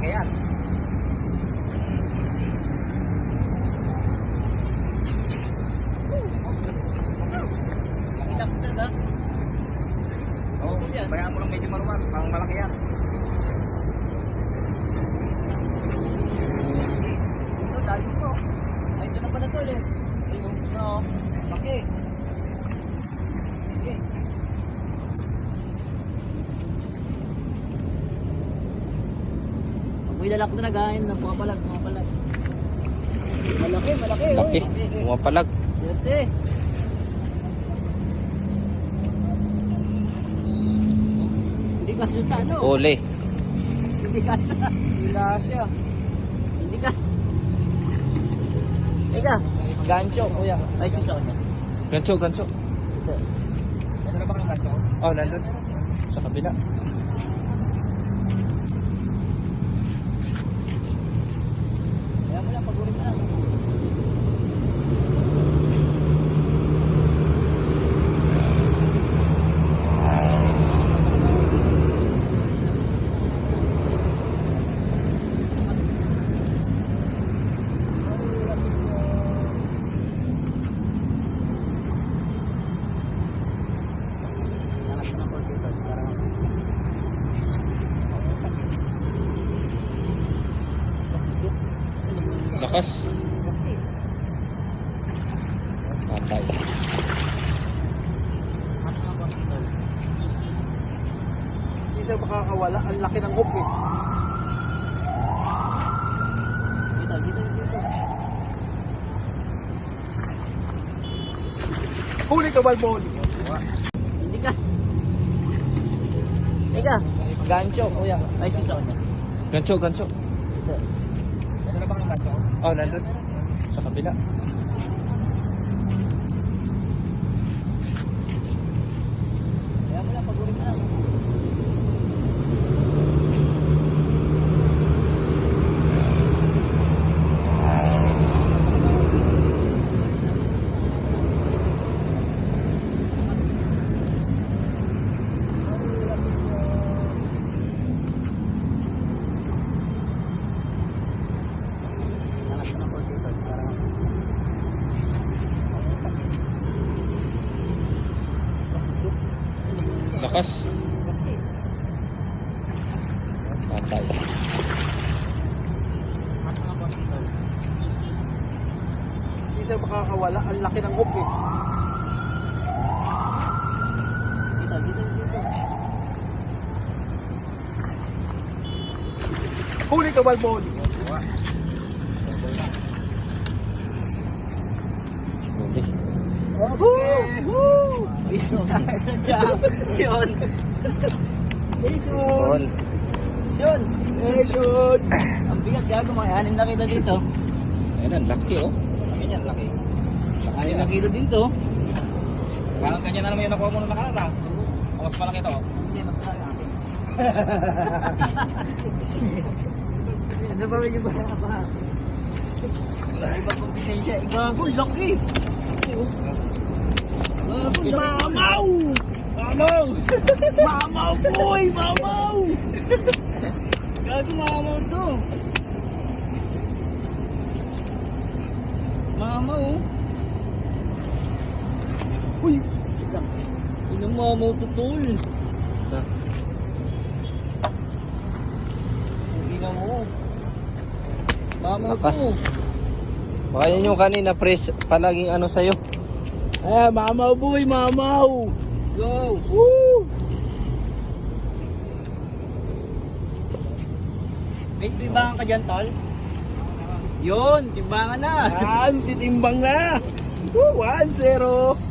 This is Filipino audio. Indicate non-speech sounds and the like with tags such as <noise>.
Malaki yan. Ilang na ba? Oo, bayaan mo lang medyo maruwan. Pang malaki yan. Ito, dahil ito. Ay, ito na pala to eh. Ayun, no. Laki. Sige. Amoy lalak na nagain na pumapalag, pumapalag. Malaki, malaki. oh. Laki. Pumapalag. Diyerte. Hindi ka sa ano? Uli. Hindi ka sa... Hila siya. Hindi ka. Ika. Gancho, kuya. Ay, si Sean. Gancho, gancho. Ito. Ano na ba ang gancho? Oh, nandun. Sa kabila. Lakas. Patay. Hindi siya makakawala. Ang laki ng hook eh. Dito, dito, dito. Huli ka, Balbon. Hindi ka. Ika. Gancho, kuya. Ay, si Sean. Gancho, gancho. Ito. Ano na ba ang gancho? Oh, nandun. Sa kabila. Kaya mo lang, pag-uri mo lang. Lakas. Patay. Hindi siya makakawala. Ang laki ng hook eh. Huli ka, Balbon. Yun. Yun. Yun. Nation! Ang bigat gago, mga anim na kilo dito. Ayan, ang laki oh. Laki niyan, laki. Anim na kilo din to. Parang kanya na naman yung nakuha mo nung nakaraan ah. O, Mas malaki to. oh. Hindi, mas marami akin. <laughs> Ano ba medyo ba na ba? Iba kong pisensya. Gago, laki. Laki. Mamaw! Mamaw! Mamaw, boy! Mamaw! Gago, mamaw to. Mamaw. Uy! Inang mamaw to, tol. Ina mo. Mamaw Lakas. to. Baka yun yung kanina, press, palaging ano sa'yo. Eh, mamaw, boy! Mamaw! Let's go. Woo! May timbangan ka dyan, tol? Yun, timbangan na. Yan, titimbang na! Woo! 1-0!